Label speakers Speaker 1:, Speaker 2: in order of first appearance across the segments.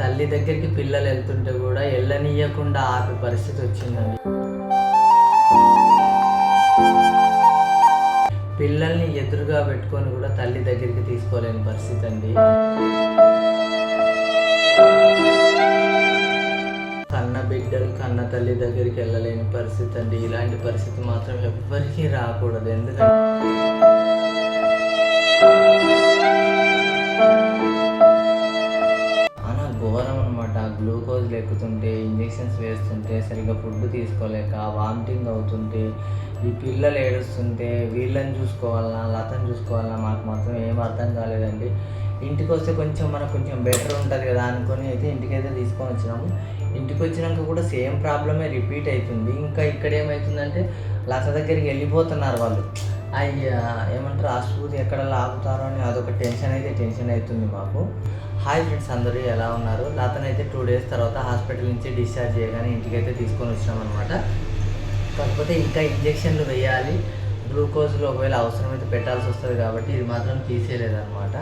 Speaker 1: తల్లి దగ్గరికి పిల్లలు వెళ్తుంటే కూడా వెళ్ళనీయకుండా ఆపే పరిస్థితి వచ్చిందండి. పిల్లల్ని ఎదురుగా పెట్టుకొని కూడా తల్లి దగ్గరికి తీసుకోలేని పరిస్థితి అండి. కన్న బిడ్డలు కన్న తల్లి దగ్గరికి వెళ్ళలేని పరిస్థితి అండి. ఇలాంటి పరిస్థితి మాత్రం ఎవ్వరికీ రాకూడదు. ఎందుకంటే అనమాట గ్లూకోజ్ లెక్కుతుంటే ఇంజెక్షన్స్ వేస్తుంటే సరిగ్గా ఫుడ్ తీసుకోలేక వామిటింగ్ అవుతుంటే ఈ పిల్లలు ఏడుస్తుంటే వీళ్ళని చూసుకోవాలన్నా లతను చూసుకోవాలన్నా మాకు మాత్రం ఏం అర్థం కాలేదండి. ఇంటికి వస్తే కొంచెం మనకు కొంచెం బెటర్ ఉంటుంది కదా అనుకొని అయితే ఇంటికైతే తీసుకొని వచ్చినాము. ఇంటికి వచ్చినాక కూడా సేమ్ ప్రాబ్లమే రిపీట్ అవుతుంది ఇంకా ఇక్కడ ఏమవుతుందంటే లత దగ్గరికి వెళ్ళిపోతున్నారు వాళ్ళు. అయ్యా ఏమంటారు? ఆ సూది ఎక్కడ లాగుతారో అని అదొక టెన్షన్ అయితే టెన్షన్ అవుతుంది మాకు. హాయ్ ఫ్రెండ్స్ అందరూ ఎలా ఉన్నారు? లతనైతే టూ డేస్ తర్వాత హాస్పిటల్ నుంచి డిశ్చార్జ్ చేయగానే ఇంటికైతే తీసుకొని వచ్చినాం అనమాట కాకపోతే ఇంకా ఇంజెక్షన్లు వేయాలి గ్లూకోజ్లు ఒకవేళ అవసరమైతే పెట్టాల్సి వస్తుంది కాబట్టి ఇది మాత్రం తీసేయలేదన్నమాట.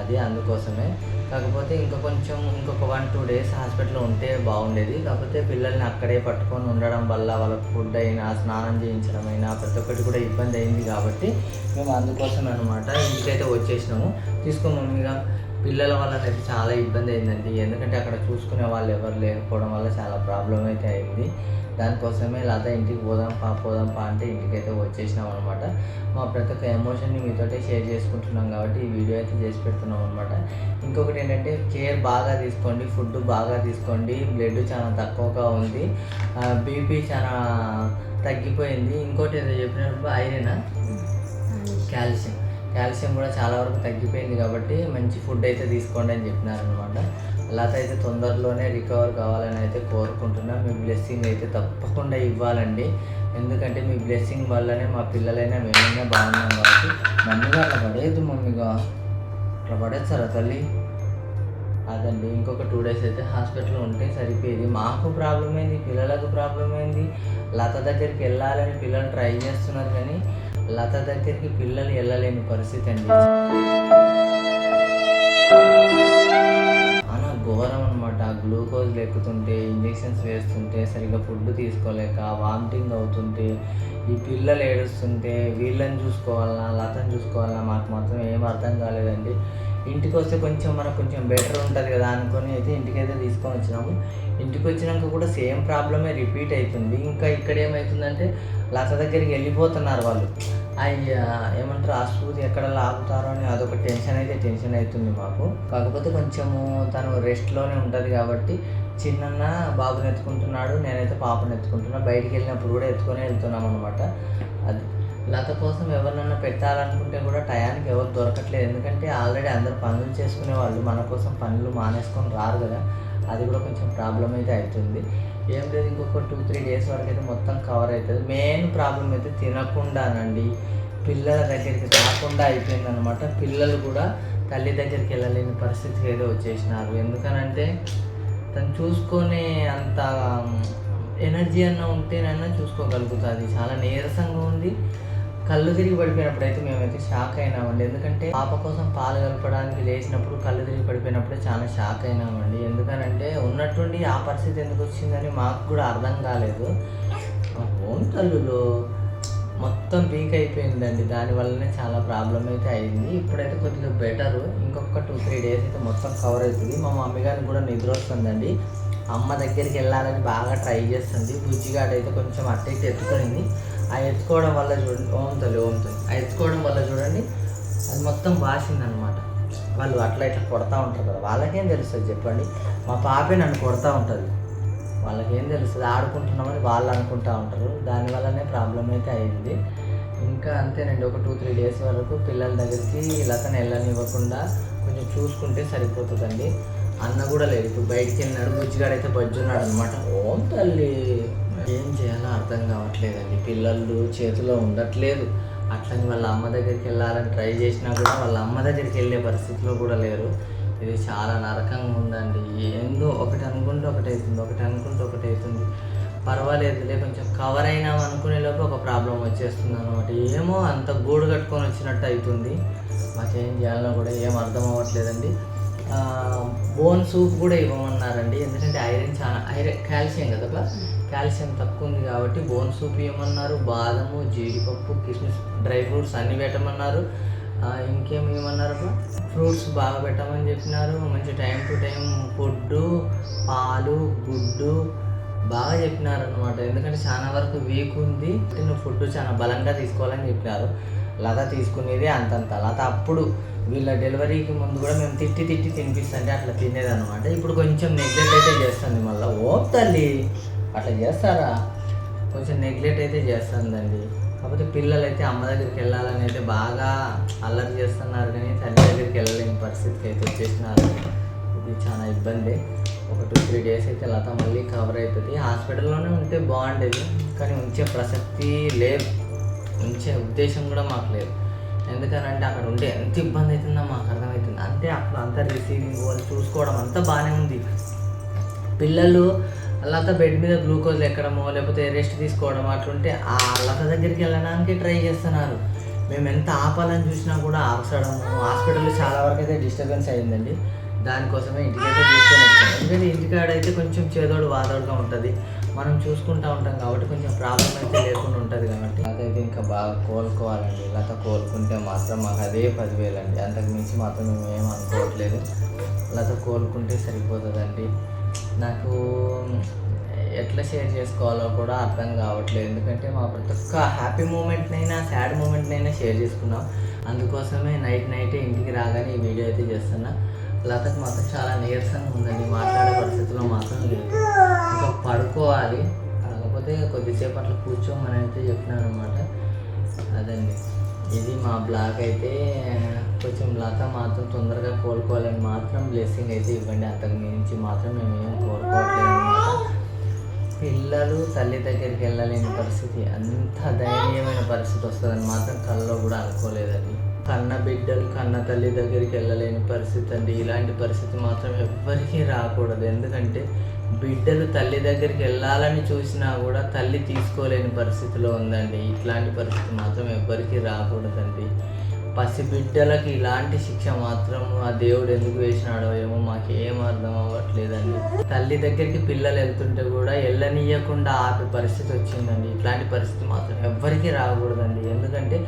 Speaker 1: అది అందుకోసమే. కాకపోతే ఇంకా కొంచెం ఇంకొక వన్ టూ డేస్ హాస్పిటల్లో ఉంటే బాగుండేది. కాకపోతే పిల్లల్ని అక్కడే పట్టుకొని ఉండడం వల్ల వాళ్ళకి ఫుడ్ అయినా స్నానం చేయించడం అయినా ప్రతి ఒక్కటి కూడా ఇబ్బంది అయింది కాబట్టి మేము అందుకోసం అనమాట ఇంటికైతే వచ్చేసినాము. తీసుకో మమ్మీగా పిల్లల వల్ల అయితే చాలా ఇబ్బంది అయిందండి. ఎందుకంటే అక్కడ చూసుకునే వాళ్ళు ఎవరు లేకపోవడం వల్ల చాలా ప్రాబ్లం అయితే అయింది. దానికోసమే లత ఇంటికి పోదాం పా పోదాం పా అంటే ఇంటికైతే వచ్చేసినాం అనమాట మా ప్రతి ఒక్క ఎమోషన్ని మీతోటే షేర్ చేసుకుంటున్నాం కాబట్టి ఈ వీడియో అయితే చేసి పెడుతున్నాం అనమాట ఇంకొకటి ఏంటంటే కేర్ బాగా తీసుకోండి ఫుడ్ బాగా తీసుకోండి బ్లడ్ చాలా తక్కువగా ఉంది. బీపీ చాలా తగ్గిపోయింది. ఇంకోటి ఏదో చెప్పినప్పుడు ఐరనా. కాల్షియం. కాల్షియం కూడా చాలా వరకు తగ్గిపోయింది కాబట్టి మంచి ఫుడ్ అయితే తీసుకోండి అని చెప్పినారనమాట అలా అయితే తొందరలోనే రికవర్ కావాలని అయితే కోరుకుంటున్నా. మీ బ్లెస్సింగ్ అయితే తప్పకుండా ఇవ్వాలండి. ఎందుకంటే మీ బ్లెస్సింగ్ వల్లనే మా పిల్లలైనా మేమైనా బాగున్నాం కాబట్టి. మమ్మీగా అట్లా పడేయద్దు మమ్మీగా అట్లా పడేస్తారా తల్లి? అదండి. ఇంకొక టూ డేస్ అయితే హాస్పిటల్లో ఉంటే సరిపోయేది. మాకు ప్రాబ్లం ఏంది పిల్లలకు ప్రాబ్లం ఏంది లత దగ్గరికి వెళ్ళాలని పిల్లలు ట్రై చేస్తున్నారు కానీ లత దగ్గరికి పిల్లలు వెళ్ళలేని పరిస్థితి అండి. అలా ఘోరం అనమాట గ్లూకోజ్ లెక్కుతుంటే ఇంజెక్షన్స్ వేస్తుంటే సరిగ్గా ఫుడ్ తీసుకోలేక వామిటింగ్ అవుతుంటే ఈ పిల్లలు ఏడుస్తుంటే వీళ్ళని చూసుకోవాలన్నా లతను చూసుకోవాలన్నా మాకు మాత్రం ఏం అర్థం కాలేదండి. ఇంటికి వస్తే కొంచెం మనకు కొంచెం బెటర్ ఉంటుంది కదా అనుకొని అయితే ఇంటికైతే తీసుకొని వచ్చినాము. ఇంటికి వచ్చినాక కూడా సేమ్ ప్రాబ్లమే రిపీట్ అవుతుంది ఇంకా ఇక్కడ ఏమవుతుందంటే లత దగ్గరికి వెళ్ళిపోతున్నారు వాళ్ళు. అయ్యా ఏమంటారు ఆ ఎక్కడ లాగుతారో అని అదొక టెన్షన్ అయితే టెన్షన్ అవుతుంది మాకు. కాకపోతే కొంచెము తను రెస్ట్లోనే ఉంటుంది కాబట్టి చిన్న బాబుని ఎత్తుకుంటున్నాడు నేనైతే పాపను ఎత్తుకుంటున్నా. బయటికి వెళ్ళినప్పుడు కూడా ఎత్తుకొని వెళ్తున్నాం అనమాట అది లత కోసం ఎవరినన్నా పెట్టాలనుకుంటే కూడా టయానికి ఎవరు దొరకట్లేదు. ఎందుకంటే ఆల్రెడీ అందరు పనులు చేసుకునే వాళ్ళు మన కోసం పనులు మానేసుకొని రారు కదా. అది కూడా కొంచెం ప్రాబ్లం అయితే అవుతుంది. ఏం లేదు ఇంకొక టూ త్రీ డేస్ వరకు అయితే మొత్తం కవర్ అవుతుంది. మెయిన్ ప్రాబ్లం అయితే తినకుండానండి. పిల్లల దగ్గరికి రాకుండా అయిపోయిందనమాట పిల్లలు కూడా తల్లి దగ్గరికి వెళ్ళలేని పరిస్థితి ఏదో వచ్చేసినారు. ఎందుకనంటే తను చూసుకునే అంత ఎనర్జీ అన్న ఉంటేనైనా చూసుకోగలుగుతుంది. చాలా నీరసంగా ఉంది. కళ్ళు తిరిగి పడిపోయినప్పుడు అయితే మేమైతే షాక్ అయినామండి. ఎందుకంటే పాప కోసం పాలు కలపడానికి లేచినప్పుడు కళ్ళు తిరిగి పడిపోయినప్పుడే చాలా షాక్ అయినామండి. ఎందుకనంటే ఉన్నట్టుండి ఆ పరిస్థితి ఎందుకు వచ్చిందని మాకు కూడా అర్థం కాలేదు. ఓన్ కళ్ళులో మొత్తం వీక్ అయిపోయిందండి. దానివల్లనే చాలా ప్రాబ్లం అయితే అయింది. ఇప్పుడైతే కొద్దిగా బెటర్. ఇంకొక టూ త్రీ డేస్ అయితే మొత్తం కవర్ అవుతుంది. మా మమ్మీ గారికి కూడా నిద్ర వస్తుందండి. అమ్మ దగ్గరికి వెళ్ళాలని బాగా ట్రై చేస్తుంది. బుజ్జిగాడు అయితే కొంచెం అట్ట ఇటు ఎత్తుకునింది ఆ ఎత్తుకోవడం వల్ల చూడండి. ఓంతలు ఓంతలు ఆ ఎత్తుకోవడం వల్ల చూడండి అది మొత్తం వాసిందనమాట. వాళ్ళు అట్లా ఇట్లా కొడతా ఉంటారు కదా. వాళ్ళకేం తెలుస్తుంది చెప్పండి? మా పాపే నన్ను కొడతా ఉంటుంది. వాళ్ళకేం తెలుస్తుంది? ఆడుకుంటున్నామని వాళ్ళు అనుకుంటా ఉంటారు. దానివల్లనే ప్రాబ్లం అయితే అయింది. ఇంకా అంతేనండి. ఒక టూ త్రీ డేస్ వరకు పిల్లల దగ్గరికి లతను వెళ్ళనివ్వకుండా కొంచెం చూసుకుంటే సరిపోతుందండి. అన్న కూడా లేదు. ఇప్పుడు బయటికి వెళ్ళినాడు. బుజ్జిగాడైతే బజ్జున్నాడు అనమాట ఓం తల్లి! ఏం చేయాలో అర్థం కావట్లేదండి. పిల్లలు చేతిలో ఉండట్లేదు. అట్లని వాళ్ళ అమ్మ దగ్గరికి వెళ్ళాలని ట్రై చేసినా కూడా వాళ్ళ అమ్మ దగ్గరికి వెళ్ళే పరిస్థితిలో కూడా లేరు. ఇది చాలా నరకంగా ఉందండి. ఏందో ఒకటి అనుకుంటే ఒకటి అవుతుంది ఒకటి అనుకుంటే ఒకటి అవుతుంది. పర్వాలేదులే కొంచెం కవర్ అయినాం అనుకునే లోపు ఒక ప్రాబ్లం వచ్చేస్తుంది అనమాట ఏమో అంత గూడు కట్టుకొని వచ్చినట్టు అవుతుంది. మాకేం చేయాలన్నా కూడా ఏం అర్థం అవ్వట్లేదండి. బోన్ సూప్ కూడా ఇవ్వమన్నారండి. ఎందుకంటే ఐరన్ చాలా ఐరన్ కాల్షియం కదా కాల్షియం తక్కువ ఉంది కాబట్టి బోన్ సూప్ ఇవ్వమన్నారు. బాదము జీడిపప్పు కిస్మిస్ డ్రై ఫ్రూట్స్ అన్ని పెట్టమన్నారు. ఇంకేం ఇవ్వమన్నారు ఫ్రూట్స్ బాగా పెట్టమని చెప్పినారు. మంచి టైం టు టైం ఫుడ్డు పాలు గుడ్డు బాగా చెప్పినారు అనమాట ఎందుకంటే చాలా వరకు వీక్ ఉంది. నువ్వు ఫుడ్ చాలా బలంగా తీసుకోవాలని చెప్పినారు. లత తీసుకునేది అంతంత. లత అప్పుడు వీళ్ళ డెలివరీకి ముందు కూడా మేము తిట్టి తిట్టి తినిపిస్తుంటే అట్లా తినేది అనమాట ఇప్పుడు కొంచెం నెగ్లెక్ట్ అయితే చేస్తుంది మళ్ళీ. ఓ తల్లి అట్లా చేస్తారా? కొంచెం నెగ్లెక్ట్ అయితే చేస్తుందండి. కాకపోతే పిల్లలు అయితే అమ్మ దగ్గరికి వెళ్ళాలని అయితే బాగా అల్లరి చేస్తున్నారు కానీ తల్లి దగ్గరికి వెళ్ళలేని పరిస్థితికి అయితే వచ్చేసినారు. ఇది చాలా ఇబ్బంది. ఒక టూ త్రీ డేస్ అయితే లత మళ్ళీ కవర్ అవుతుంది హాస్పిటల్లోనే ఉంటే బాగుండేది. కానీ ఉంచే ప్రసక్తి లేదు. ఉంచే ఉద్దేశం కూడా మాకు లేదు. ఎందుకనంటే అక్కడ ఉంటే ఎంత ఇబ్బంది అవుతుందో మాకు అర్థమవుతుంది. అంటే అక్కడ అంతా రిసీవింగ్ వాళ్ళు చూసుకోవడం అంతా బాగానే ఉంది. పిల్లలు లత బెడ్ మీద గ్లూకోజ్ ఎక్కడమో లేకపోతే రెస్ట్ తీసుకోవడం అట్లుంటే ఆ అల్లత దగ్గరికి వెళ్ళడానికి ట్రై చేస్తున్నారు. మేము ఎంత ఆపాలని చూసినా కూడా ఆపసడము హాస్పిటల్లో చాలా వరకు అయితే డిస్టర్బెన్స్ అయిందండి. దానికోసమే ఇంటికైతే తీసుకొని వచ్చాం ఎందుకంటే ఇంటికాడ అయితే కొంచెం చేదోడు వాదోడుగా ఉంటుంది. మనం చూసుకుంటూ ఉంటాం కాబట్టి కొంచెం ప్రాబ్లం అయితే లేకుండా ఉంటుంది కాబట్టి. బాగా కోలుకోవాలండి. ఇలాగ కోలుకుంటే మాత్రం మాకు అదే పదివేలు అండి. అంతకు మించి మాత్రం మేము ఏం అనుకోవట్లేదు. లత కోలుకుంటే సరిపోతుందండి. నాకు ఎట్లా షేర్ చేసుకోవాలో కూడా అర్థం కావట్లేదు. ఎందుకంటే మా ప్రతి ఒక్క హ్యాపీ మూమెంట్నైనా సాడ్ మూమెంట్నైనా షేర్ చేసుకున్నాం. అందుకోసమే నైట్ నైటే ఇంటికి రాగానే ఈ వీడియో అయితే చేస్తున్నా. లతకు మాత్రం చాలా నీరసంగా ఉందండి. మాట్లాడే పరిస్థితిలో మాత్రం లేదు. ఇంకా పడుకోవాలి. కాకపోతే కొద్దిసేపు అట్లా కూర్చోమని అయితే చెప్పినాను అనమాట ఇది మా బ్లాగ్ అయితే కొంచెం లత మాత్రం తొందరగా కోలుకోవాలని మాత్రం బ్లెస్సింగ్ అయితే ఇవ్వండి. అంతకు మించి మాత్రం మేము ఏం కోరుకోవట్లేదు అనమాట పిల్లలు తల్లి దగ్గరికి వెళ్ళలేని పరిస్థితి. అంత దయనీయమైన పరిస్థితి వస్తుందని మాత్రం కళ్ళలో కూడా అనుకోలేదండి. కన్న బిడ్డలు కన్న తల్లి దగ్గరికి వెళ్ళలేని పరిస్థితి అండి. ఇలాంటి పరిస్థితి మాత్రం ఎవ్వరికీ రాకూడదు. ఎందుకంటే బిడ్డలు తల్లి దగ్గరికి వెళ్ళాలని చూసినా కూడా తల్లి తీసుకోలేని పరిస్థితిలో ఉందండి. ఇట్లాంటి పరిస్థితి మాత్రం ఎవ్వరికీ రాకూడదండి. పసి బిడ్డలకి ఇలాంటి శిక్ష మాత్రం ఆ దేవుడు ఎందుకు వేసినాడో ఏమో మాకు ఏం అర్థం అవ్వట్లేదండి. తల్లి దగ్గరికి పిల్లలు వెళ్తుంటే కూడా వెళ్ళనీయకుండా ఆపే పరిస్థితి వచ్చిందండి. ఇట్లాంటి పరిస్థితి మాత్రం ఎవ్వరికీ రాకూడదండి. ఎందుకంటే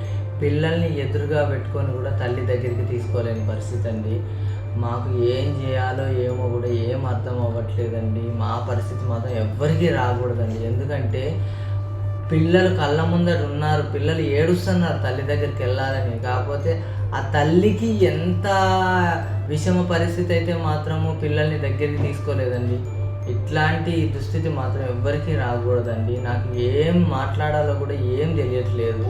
Speaker 1: పిల్లల్ని ఎదురుగా పెట్టుకొని కూడా తల్లి దగ్గరికి తీసుకోలేని పరిస్థితి అండి. మాకు ఏం చేయాలో ఏమో కూడా ఏం అర్థం అవ్వట్లేదండి. మా పరిస్థితి మాత్రం ఎవ్వరికీ రాకూడదండి. ఎందుకంటే పిల్లలు కళ్ళ ముందర ఉన్నారు పిల్లలు ఏడుస్తున్నారు తల్లి దగ్గరికి వెళ్ళాలని. కాకపోతే ఆ తల్లికి ఎంత విషమ పరిస్థితి అయితే మాత్రము పిల్లల్ని దగ్గరికి తీసుకోలేదండి. ఇట్లాంటి దుస్థితి మాత్రం ఎవ్వరికీ రాకూడదండి. నాకు ఏం మాట్లాడాలో కూడా ఏం తెలియట్లేదు.